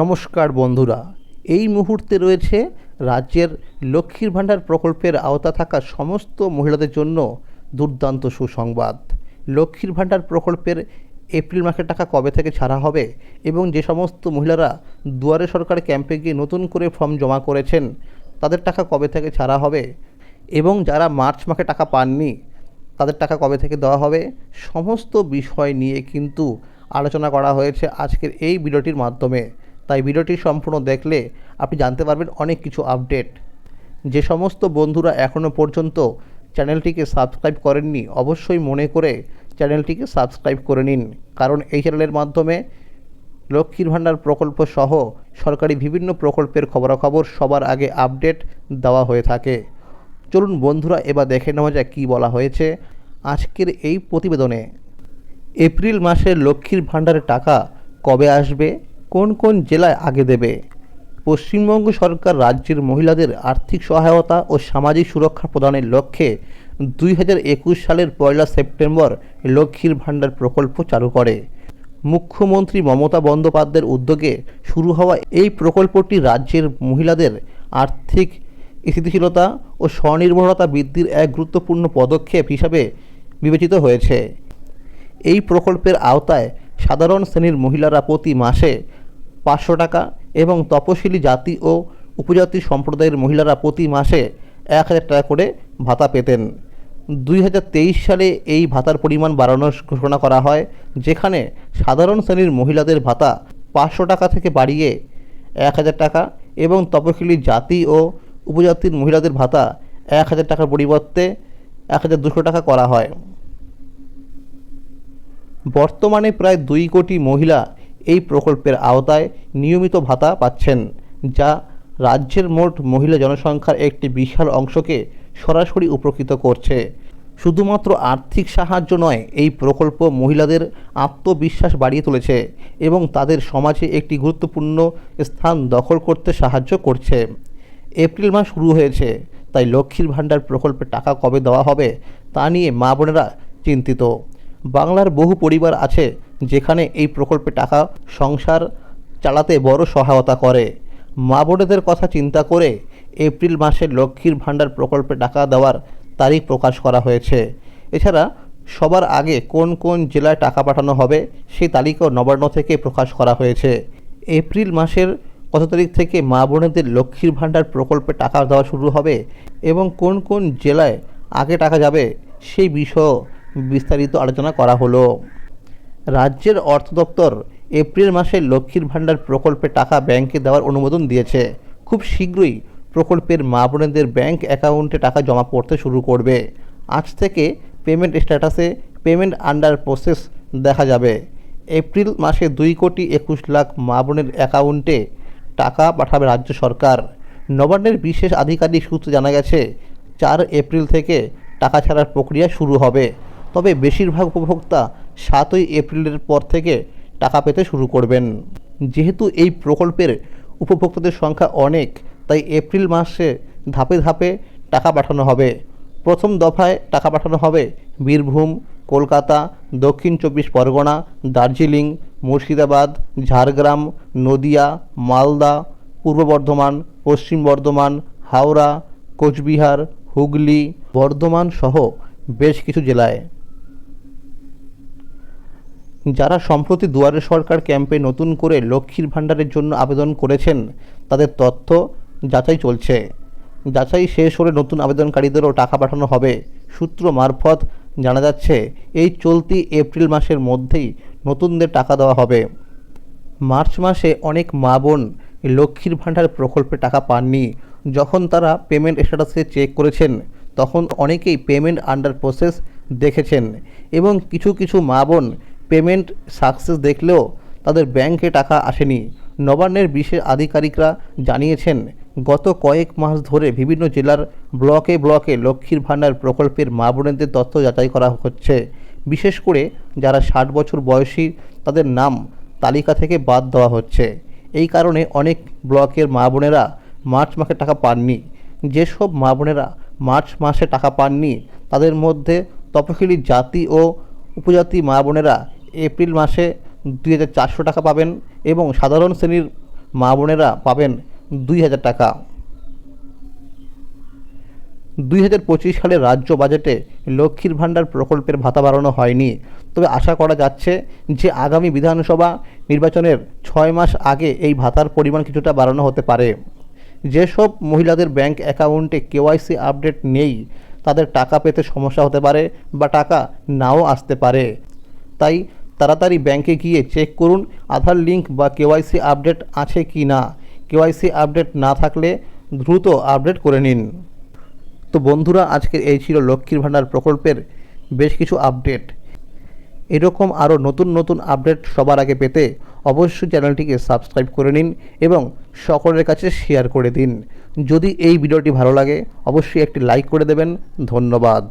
নমস্কার বন্ধুরা, এই মুহূর্তে রয়েছে রাজ্যের লক্ষ্মীর ভাণ্ডার প্রকল্পের আওতা থাকা সমস্ত মহিলাদের জন্য দুর্দান্ত সুসংবাদ। লক্ষ্মীর ভাণ্ডার প্রকল্পের এপ্রিল মাসের টাকা কবে থেকে ছাড়া হবে এবং যে সমস্ত মহিলারা দুয়ারে সরকার ক্যাম্পে গিয়ে নতুন করে ফর্ম জমা করেছেন, তাদের টাকা কবে থেকে ছাড়া হবে এবং যারা মার্চ মাসে টাকা পাননি, তাদের টাকা কবে থেকে দেওয়া হবে, সমস্ত বিষয় নিয়ে কিন্তু আলোচনা করা হয়েছে আজকের এই ভিডিওটির মাধ্যমে। তাই ভিডিওটি সম্পূর্ণ দেখলে আপনি জানতে পারবেন অনেক কিছু আপডেট। যে সমস্ত বন্ধুরা এখনও পর্যন্ত চ্যানেলটিকে সাবস্ক্রাইব করেননি, অবশ্যই মনে করে চ্যানেলটিকে সাবস্ক্রাইব করে নিন। কারণ এই চ্যানেলের মাধ্যমে লক্ষ্মীর ভাণ্ডার প্রকল্প সহ সরকারি বিভিন্ন প্রকল্পের খবরাখবর সবার আগে আপডেট দেওয়া হয়ে থাকে। চলুন বন্ধুরা এবার দেখে নেওয়া যাক কী বলা হয়েছে। আজকের এই প্রতিবেদনে এপ্রিল মাসে লক্ষ্মীর ভাণ্ডারের টাকা কবে আসবে? কোন কোন জেলায় আগে দেবে? পশ্চিমবঙ্গ সরকার রাজ্যের মহিলাদের আর্থিক সহায়তা ও সামাজিক সুরক্ষা প্রদানের লক্ষ্যে দুই হাজার একুশ সালের পয়লা সেপ্টেম্বর লক্ষ্মীর ভাণ্ডার প্রকল্প চালু করে। মুখ্যমন্ত্রী মমতা বন্দ্যোপাধ্যায়ের উদ্যোগে শুরু হওয়া এই প্রকল্পটি রাজ্যের মহিলাদের আর্থিক স্থিতিশীলতা ও স্বনির্ভরতা বৃদ্ধির এক গুরুত্বপূর্ণ পদক্ষেপ হিসাবে বিবেচিত হয়েছে। এই প্রকল্পের আওতায় সাধারণ শ্রেণির মহিলারা প্রতি মাসে পাঁচশো টাকা এবং তপশিলি জাতি ও উপজাতি সম্প্রদায়ের মহিলারা প্রতি মাসে এক হাজার টাকা করে ভাতা পেতেন। দুই হাজার তেইশ সালে এই ভাতার পরিমাণ বাড়ানোর ঘোষণা করা হয়, যেখানে সাধারণ শ্রেণির মহিলাদের ভাতা পাঁচশো টাকা থেকে বাড়িয়ে এক হাজার টাকা এবং তপশিলি জাতি ও উপজাতির মহিলাদের ভাতা এক হাজার টাকার পরিবর্তে এক হাজার দুশো টাকা করা হয়। বর্তমানে প্রায় দুই কোটি মহিলা এই প্রকল্পের আওতায় নিয়মিত ভাতা পাচ্ছেন, যা রাজ্যের মোট মহিলা জনসংখ্যার একটি বিশাল অংশকে সরাসরি উপকৃত করছে। শুধুমাত্র আর্থিক সাহায্য নয়, এই প্রকল্প মহিলাদের আত্মবিশ্বাস বাড়িয়ে তুলেছে এবং তাদের সমাজে একটি গুরুত্বপূর্ণ স্থান দখল করতে সাহায্য করছে। এপ্রিল মাস শুরু হয়েছে, তাই লক্ষ্মীর ভাণ্ডার প্রকল্পে টাকা কবে দেওয়া হবে তা নিয়ে মা বোনেরা চিন্তিত। বাংলার বহু পরিবার আছে যেখানে এই প্রকল্পে টাকা সংসার চালাতে বড় সহায়তা করে। মা বোনেদের কথা চিন্তা করে এপ্রিল মাসে লক্ষ্মীর ভাণ্ডার প্রকল্পে টাকা দেওয়ার তারিখ প্রকাশ করা হয়েছে। এছাড়া সবার আগে কোন কোন জেলায় টাকা পাঠানো হবে সেই তালিকাও নবান্ন থেকে প্রকাশ করা হয়েছে। এপ্রিল মাসের কত তারিখ থেকে মা বোনেদের লক্ষ্মীর ভাণ্ডার প্রকল্পে টাকা দেওয়া শুরু হবে এবং কোন কোন জেলায় আগে টাকা যাবে সেই বিষয়ে বিস্তারিত আলোচনা করা হলো। রাজ্যের অর্থ দপ্তর এপ্রিল মাসে লক্ষ্মীর ভাণ্ডার প্রকল্পে টাকা ব্যাংকে দেওয়ার অনুমোদন দিয়েছে। খুব শীঘ্রই প্রকল্পের মা বোনেদের ব্যাংক অ্যাকাউন্টে টাকা জমা পড়তে শুরু করবে। আজ থেকে পেমেন্ট স্ট্যাটাসে পেমেন্ট আন্ডার প্রসেস দেখা যাবে। এপ্রিল মাসে দুই কোটি একুশ লাখ মা বোনের অ্যাকাউন্টে টাকা পাঠাবে রাজ্য সরকার। নবান্নের বিশেষ আধিকারিক সূত্রে জানা গেছে, চার এপ্রিল থেকে টাকা ছাড়ার প্রক্রিয়া শুরু হবে। তবে বেশিরভাগ উপভোক্তা সাতই এপ্রিলের পর থেকে টাকা পেতে শুরু করবেন। যেহেতু এই প্রকল্পের উপভোক্তাদের সংখ্যা অনেক, তাই এপ্রিল মাসে ধাপে ধাপে টাকা পাঠানো হবে। প্রথম দফায় টাকা পাঠানো হবে বীরভূম, কলকাতা, দক্ষিণ চব্বিশ পরগনা, দার্জিলিং, মুর্শিদাবাদ, ঝাড়গ্রাম, নদিয়া, মালদা, পূর্ব বর্ধমান, পশ্চিম বর্ধমান, হাওড়া, কোচবিহার, হুগলি, বর্ধমান সহ বেশ কিছু জেলায়। যারা সম্প্রতি দুয়ারে সরকার ক্যাম্পে নতুন করে লক্ষ্মীর ভাণ্ডারের জন্য আবেদন করেছেন, তাদের তথ্য যাচাই চলছে। যাচাই শেষ হলে নতুন আবেদনকারীদেরও টাকা পাঠানো হবে। সূত্র মারফত জানা যাচ্ছে, এই চলতি এপ্রিল মাসের মধ্যেই নতুনদের টাকা দেওয়া হবে। মার্চ মাসে অনেক মা বোন লক্ষ্মীর ভাণ্ডার প্রকল্পে টাকা পাননি। যখন তারা পেমেন্ট স্ট্যাটাসে চেক করেছেন, তখন অনেকেই পেমেন্ট আন্ডার প্রসেস দেখেছেন এবং কিছু কিছু মা বোন পেমেন্ট সাকসেস দেখলেও তাদের ব্যাংকে টাকা আসেনি। নবান্নের বিশেষ আধিকারিকরা জানিয়েছেন, গত কয়েক মাস ধরে বিভিন্ন জেলার ব্লকে ব্লকে লক্ষ্মীর ভাণ্ডার প্রকল্পের মা বোনেদের তথ্য যাচাই করা হচ্ছে। বিশেষ করে যারা ষাট বছর বয়সী, তাদের নাম তালিকা থেকে বাদ দেওয়া হচ্ছে। এই কারণে অনেক ব্লকের মা বোনেরা মার্চ মাসে টাকা পাননি। যেসব মা বোনেরা মার্চ মাসে টাকা পাননি, তাদের মধ্যে তপশিলি জাতি ও উপজাতি মা বোনেরা এপ্রিল মাসে দুই হাজার চারশো টাকা পাবেন এবং সাধারণ শ্রেণির মা বোনেরা পাবেন দুই হাজার টাকা। দুই হাজার পঁচিশ সালে রাজ্য বাজেটে লক্ষ্মীর ভাণ্ডার প্রকল্পের ভাতা বাড়ানো হয়নি। তবে আশা করা যাচ্ছে যে আগামী বিধানসভা নির্বাচনের ছয় মাস আগে এই ভাতার পরিমাণ কিছুটা বাড়ানো হতে পারে। যেসব মহিলাদের ব্যাংক অ্যাকাউন্টে কেওয়াইসি আপডেট নেই, তাদের টাকা পেতে সমস্যা হতে পারে বা টাকা নাও আসতে পারে। তাই তাড়াতাড়ি ব্যাংকে গিয়ে চেক করুন, আধার লিঙ্ক বা কেওয়াইসি আপডেট আছে কি না। কেওয়াইসি আপডেট না থাকলে দ্রুত আপডেট করে নিন। তো বন্ধুরা, আজকের এই ছিল লক্ষ্মীর ভাণ্ডার প্রকল্পের বেশ কিছু আপডেট। এরকম আরও নতুন নতুন আপডেট সবার আগে পেতে অবশ্যই চ্যানেলটিকে সাবস্ক্রাইব করে নিন এবং সকলের কাছে শেয়ার করে দিন। যদি এই ভিডিওটি ভালো লাগে, অবশ্যই একটি লাইক করে দেবেন। ধন্যবাদ।